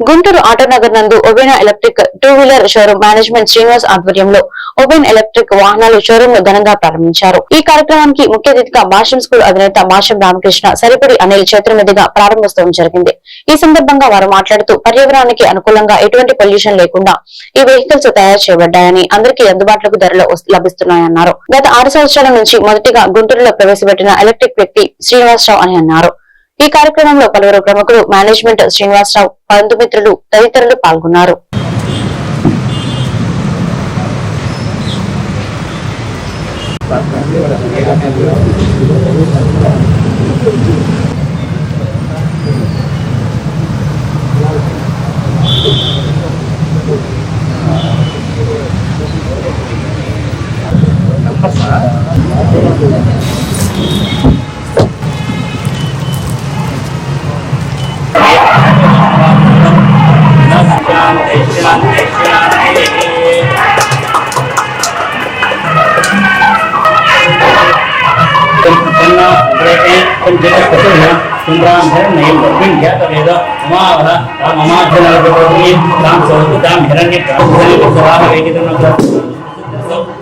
గుంటూరు ఆటోనగర్ నందు ఒబెనా electric two wheeler showroom management Srinivas ఆధ్వర్యంలో Oben electric వాహనాలు షోరూమ్ను ఘనంగా ప్రారంభించారు. ఈ కార్యక్రమానికి ముఖ్య అతిథిగా మాషం స్కూల్ అధినేత మాషం రామకృష్ణ సరిపడి అనిల్ చేతుల ప్రారంభోత్సవం జరిగింది. ఈ సందర్భంగా వారు మాట్లాడుతూ పర్యావరణానికి అనుకూలంగా ఎటువంటి పొల్యూషన్ లేకుండా ఈ వెహికల్స్ తయారు చేయబడ్డాయని అందరికీ అందుబాటులోకి ధరలో లభిస్తున్నాయన్నారు. గత ఆరు సంవత్సరాల నుంచి మొదటిగా గుంటూరులో ప్రవేశపెట్టిన ఎలక్ట్రిక్ వ్యక్తి శ్రీనివాసరావు అని అన్నారు. ఈ కార్యక్రమంలో పలువురు ప్రముఖులు మేనేజ్మెంట్ శ్రీనివాసరావు బంధుమిత్రులు తదితరులు పాల్గొన్నారు.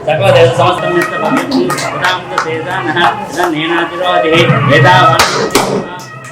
सकलदेव समस्तं यत्र भवेत् तां तेजा नः न नेनातिरोधिः एतावान्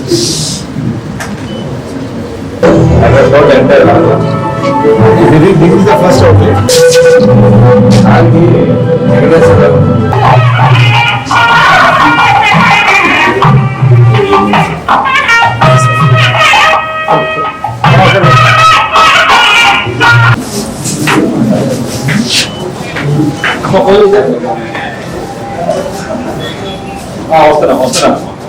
This is the first outlet. 어디다? 아, 없어라, 없어라.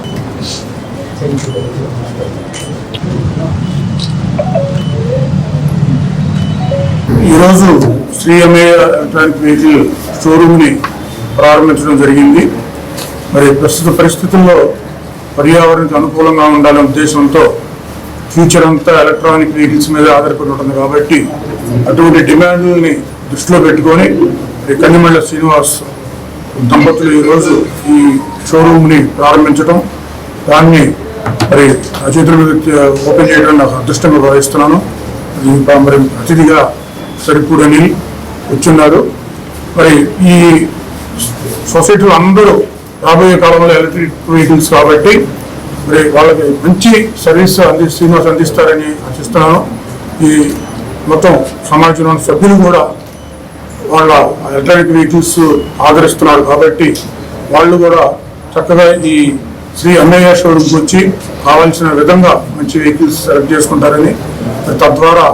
ఈరోజు శ్రీ ఎంఏ ఎలక్ట్రానిక్ వెహికల్ షోరూమ్ని ప్రారంభించడం జరిగింది. మరి ప్రస్తుత పరిస్థితుల్లో పర్యావరణానికి అనుకూలంగా ఉండాలనే ఉద్దేశంతో ఫ్యూచర్ అంతా ఎలక్ట్రానిక్ వెహికల్స్ మీద ఆధారపడి ఉంటుంది కాబట్టి అటువంటి డిమాండ్ని దృష్టిలో పెట్టుకొని కన్నిమళ్ళ శ్రీనివాస్ దంపతులు ఈరోజు ఈ షోరూమ్ని ప్రారంభించడం దాన్ని మరి నా మీద ఓపెన్ చేయడం నాకు అదృష్టంగా భావిస్తున్నాను. మరి అతిథిగా సరిపూడి అనిల్ వచ్చున్నారు. మరి ఈ సొసైటీలో అందరూ రాబోయే కాలంలో ఎలక్ట్రిక్ వెహికల్స్ కాబట్టి మరి వాళ్ళకి మంచి సర్వీస్ అంది శ్రీనివాస్ అందిస్తారని ఆశిస్తున్నాను. ఈ మొత్తం సమాజంలోని సభ్యులు కూడా వాళ్ళ ఎలక్ట్రానిక్ వెహికల్స్ ఆదరిస్తున్నారు కాబట్టి వాళ్ళు కూడా చక్కగా ఈ శ్రీ అన్నయ్య షోరూమ్కి వచ్చి కావలసిన విధంగా మంచి వెహికల్స్ సెలెక్ట్ చేసుకుంటారని తద్వారా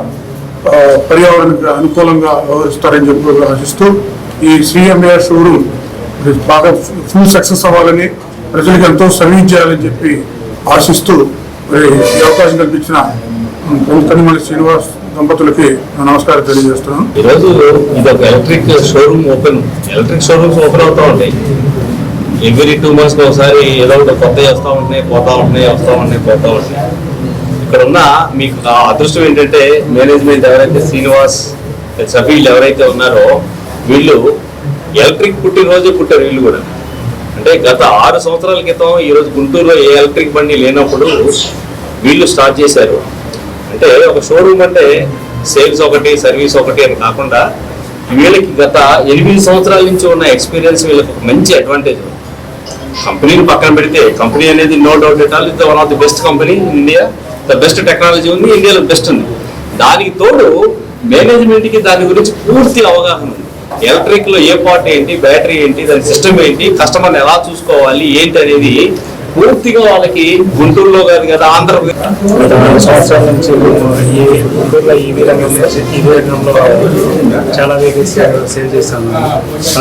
పర్యావరణకు అనుకూలంగా వ్యవహరిస్తారని చెప్పి ఆశిస్తూ ఈ శ్రీ అన్నయ్య షోరూమ్ బాగా ఫుల్ సక్సెస్ అవ్వాలని ప్రజలకు ఎంతో సర్వీస్ చేయాలని చెప్పి ఆశిస్తూ మరి ఈ అవకాశం కల్పించిన కనిమల్లి శ్రీనివాస్ దంపతులకి నమస్కారం తెలియజేస్తున్నాను. ఈరోజు ఇది ఒక electric showroom open electric showrooms open అవుతా ఉంటాయి ఎవ్రీ టూ మంత్స్కి ఒకసారి ఏదో ఒకటి కొత్త వస్తూ ఉంటున్నాయి పోతా ఉంటున్నాయి వస్తూ ఉంటున్నాయి పోతా ఉంటున్నాయి ఇక్కడ ఉన్న మీకు ఆ అదృష్టం ఏంటంటే మేనేజ్మెంట్ ఎవరైతే శ్రీనివాస్ సభ్యులు ఎవరైతే ఉన్నారో వీళ్ళు ఎలక్ట్రిక్ పుట్టినరోజు పుట్టారు వీళ్ళు కూడా. అంటే గత ఆరు సంవత్సరాల క్రితం ఈరోజు గుంటూరులో ఏ ఎలక్ట్రిక్ బండి లేనప్పుడు వీళ్ళు స్టార్ట్ చేశారు. అంటే ఒక షోరూమ్ అంటే సేల్స్ ఒకటి సర్వీస్ ఒకటి అని కాకుండా వీళ్ళకి గత ఎనిమిది సంవత్సరాల నుంచి ఉన్న ఎక్స్పీరియన్స్ వీళ్ళకి మంచి అడ్వాంటేజ్. ఉంది కంపెనీని పక్కన పెడితే కంపెనీ అనేది no doubt at all is one of the best company in India the best technology ఉంది ఇండియాలో బెస్ట్ ఉంది. దానికి తోడు మేనేజ్మెంట్కి దాని గురించి పూర్తి అవగాహన ఉంది. ఎలక్ట్రిక్లో ఏ పార్ట్ ఏంటి బ్యాటరీ ఏంటి దాని సిస్టమ్ ఏంటి కస్టమర్ని ఎలా చూసుకోవాలి ఏంటి అనేది పూర్తిగా వాళ్ళకి గుంటూరులో కాదు కదా ఆంధ్రప్రదేశ్. సంవత్సరాల నుంచి ఈ గుంటూరులో ఈవీ రంగంలో ఈవీ రంగంలో చాలా వెహికల్స్ సేల్ చేస్తాము.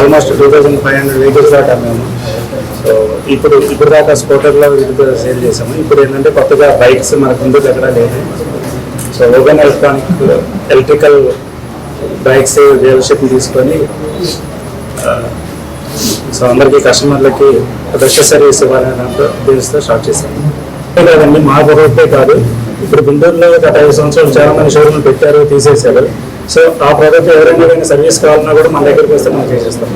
Almost two thousand five hundred vehicles దాకా మేము సో ఇప్పుడు ఇప్పుడు దాకా స్కూటర్లో ఇది సేల్ చేసాము ఇప్పుడు ఏంటంటే కొత్తగా బైక్స్ మనకు ముందు దగ్గర లేదు so open electronic electrical bikes dealership తీసుకొని సో అందరికీ కస్టమర్లకి బెస్ట్ సర్వీస్ ఇవ్వాలనే దాంట్లో దీనితో స్టార్ట్ చేశాము లేదండి కాదండి మా ఒకటే కాదు. ఇప్పుడు గుంటూరులో గత ఐదు సంవత్సరాలు చాలా మంది షోరూమ్ పెట్టారు తీసేశారు. సో ఆ ప్రోడక్ట్ ఎవరైనా సర్వీస్ కావాలన్నా కూడా మన దగ్గరికి వస్తే మనం చేసేస్తాం.